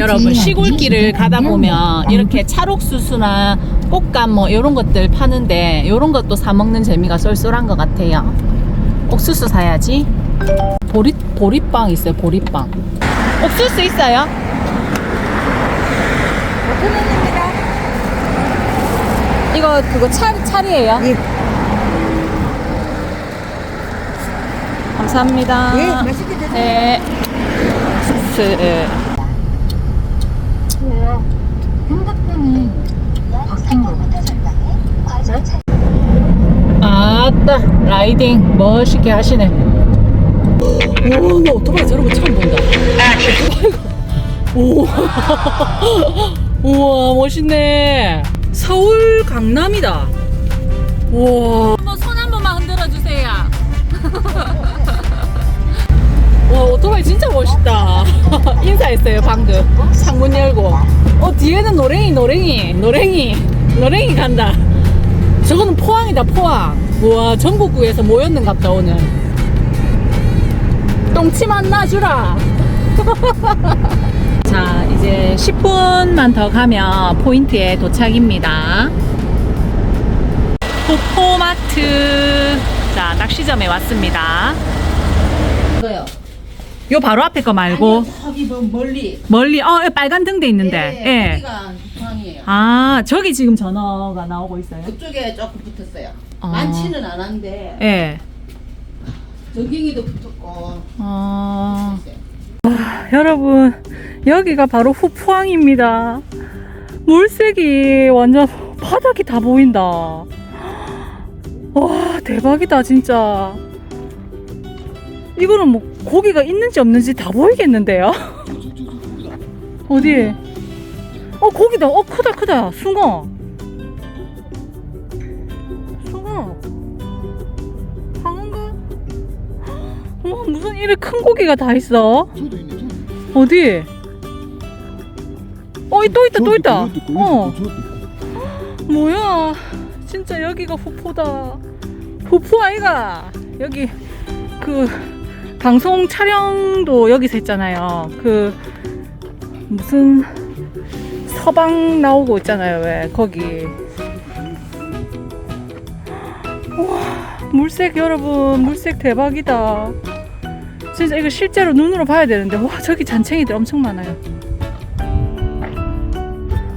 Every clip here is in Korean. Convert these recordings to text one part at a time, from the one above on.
여러분 시골길을 가다 보면 이렇게 찰옥수수나 꽃감 뭐 이런 것들 파는데 이런 것도 사 먹는 재미가 쏠쏠한 것 같아요. 옥수수 사야지. 보리 보리빵 있어요. 보리빵. 옥수수 있어요? 5천원입니다. 이거 그거 찰 찰이에요? 예. 감사합니다. 예, 맛있게 드세요. 네. 옥수수. 핸드폰이 바뀐 거 같아. 아따 라이딩 멋있게 하시네. 오나 오토바이 저런 거 처음 본다. 오토바이 우와 멋있네. 서울 강남이다. 우와. 한번 손한 번만 흔들어 주세요. 와 오토바이 진짜 멋있다. 인사했어요 방금. 창문 열고. 어 뒤에는 노랭이 노랭이. 노랭이. 노랭이 간다. 저거는 포항이다 포항 우와 전국구에서 모였는갑다 오늘 똥치만 놔주라 자 이제 10분만 더 가면 포인트에 도착입니다 포포마트 자 낚시점에 왔습니다 뭐요? 요 바로 앞에 거 말고 저기 뭐 멀리. 멀리 어 빨간 등대 있는데 예. 중앙이에요. 아 저기 지금 전화가 나오고 있어요 그쪽에 조금 붙었어요. 어. 많지는 않았는데 예. 전갱이도 붙었고. 어... 여러분 여기가 바로 후포항입니다. 물색이 완전 바닥이 다 보인다. 와 대박이다 진짜. 이거는 뭐 고기가 있는지 없는지 다 보이겠는데요? 어디 어 고기다. 어 크다 크다. 숭어 와 무슨 이래 큰 고기가 다 있어 저도 있네, 저도. 어디? 어, 이 또 있다, 또 있다. 있고, 어, 저것도 있고. 뭐야. 진짜 여기가 후포다. 후포 아이가. 여기, 그, 방송 촬영도 여기서 했잖아요. 그, 무슨, 서방 나오고 있잖아요, 왜. 거기. 와, 물색 여러분, 물색 대박이다. 진짜 이거 실제로 눈으로 봐야 되는데 와 저기 잔챙이들 엄청 많아요.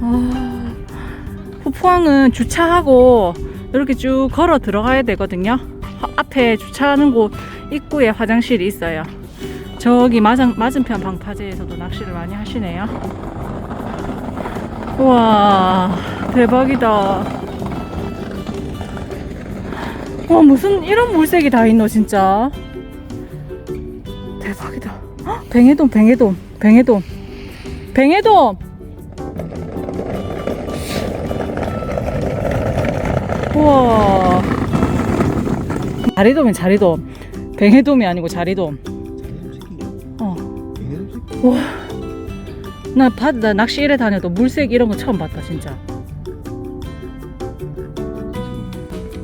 아, 후포항은 주차하고 이렇게 쭉 걸어 들어가야 되거든요. 화- 앞에 주차하는 곳 입구에 화장실이 있어요. 저기 맞은, 맞은편 방파제에서도 낚시를 많이 하시네요. 와 대박이다. 와 무슨 이런 물색이 다 있노 진짜. 대박이다. 헉, 뱅에돔, 뱅에돔, 뱅에돔, 뱅에돔. 우와. 자리돔이 자리돔. 뱅에돔이 아니고 자리돔. 어. 와. 나, 바, 나 낚시 일에 다녀도 물색 이런 거 처음 봤다, 진짜.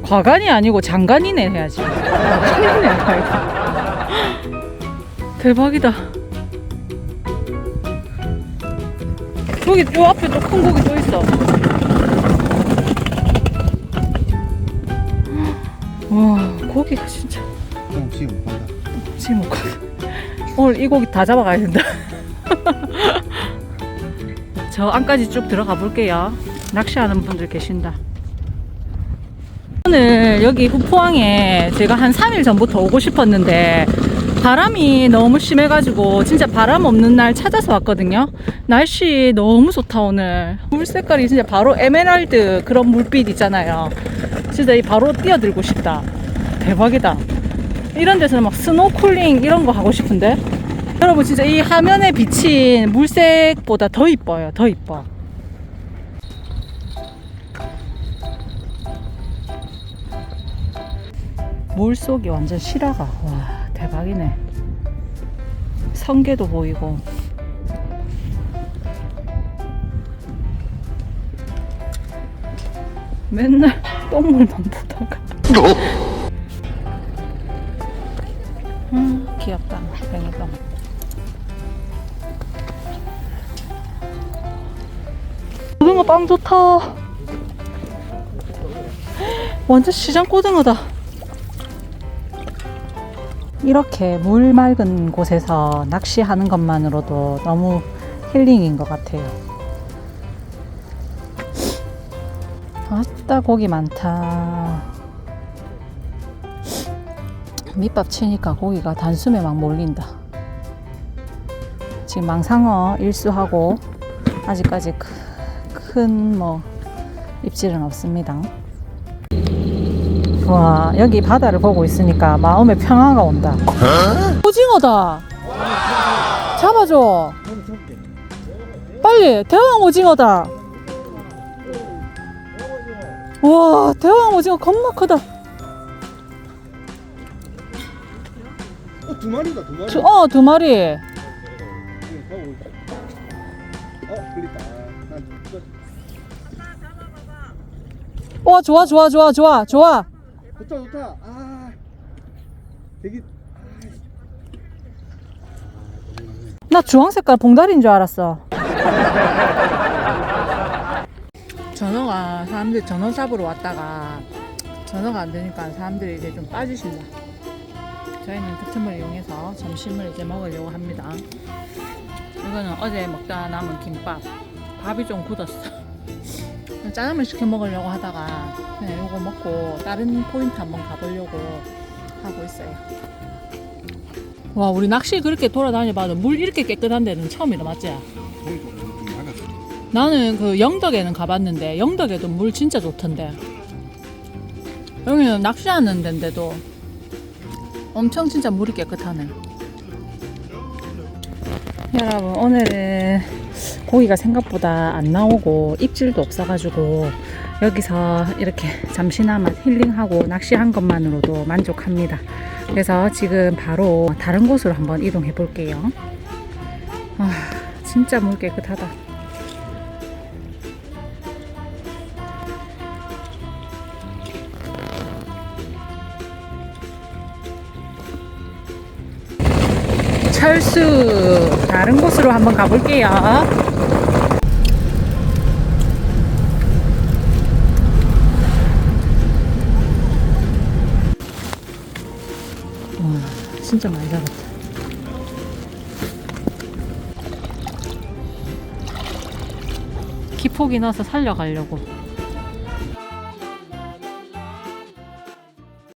과간이 아니고 장간이네 해야지. 과간이네, 과간. 대박이다. 저기 요 앞에 또 큰 고기 또 있어. 와 고기가 진짜 어, 지금 못 간다. 지금 못 가. 오늘 이 고기 다 잡아가야 된다. 저 안까지 쭉 들어가 볼게요. 낚시하는 분들 계신다. 오늘 여기 후포항에 제가 한 3일 전부터 오고 싶었는데 바람이 너무 심해가지고 진짜 바람 없는 날 찾아서 왔거든요. 날씨 너무 좋다 오늘. 물 색깔이 진짜 바로 에메랄드 그런 물빛 있잖아요. 진짜 이 바로 뛰어들고 싶다. 대박이다. 이런 데서는 막 스노클링 이런 거 하고 싶은데 여러분 진짜 이 화면에 비친 물색보다 더 이뻐요. 더 이뻐. 물 속이 완전 실화가 와 대박이네. 성게도 보이고. 맨날 똥물만 보다가. 음 귀엽다. 뱅이똥 고등어 빵 좋다. 완전 시장 고등어다. 이렇게 물 맑은 곳에서 낚시하는 것만으로도 너무 힐링인 것 같아요. 아따, 고기 많다. 밑밥 치니까 고기가 단숨에 막 몰린다. 지금 망상어 일수하고 아직까지 큰 뭐 입질은 없습니다. 와 여기 바다를 보고 있으니까 마음에 평화가 온다. 오징어다. 잡아줘. 빨리 대왕 오징어다. 와 대왕 오징어 겁나 크다. 어, 두 마리다, 두 마리. 두- 어두 마리. 어, 와 좋아 좋아 좋아 좋아 좋아. 좋다, 좋다. 아, 되게. 나 주황 색깔 봉다리인 줄 알았어. 전어가 사람들이 전어 잡으러 왔다가 전어가 안 되니까 사람들이 이제 좀 빠지신다. 저희는 득템을 이용해서 점심을 이제 먹으려고 합니다. 이거는 어제 먹다 남은 김밥. 밥이 좀 굳었어. 짜장면 시켜 먹으려고 하다가 그냥 이거 먹고 다른 포인트 한번 가보려고 하고 있어요. 와 우리 낚시 그렇게 돌아다녀봐도 물 이렇게 깨끗한 데는 처음이다 맞지? 나는 그 영덕에는 가봤는데 영덕에도 물 진짜 좋던데 여기는 낚시하는 데인데도 엄청 진짜 물이 깨끗하네 여러분 오늘은 고기가 생각보다 안 나오고 입질도 없어가지고 여기서 이렇게 잠시나마 힐링하고 낚시한 것만으로도 만족합니다. 그래서 지금 바로 다른 곳으로 한번 이동해 볼게요. 아 진짜 물 깨끗하다 철수 다른 곳으로 한번 가볼게요. 와 진짜 많이 잡았다. 기폭이 나서 살려가려고.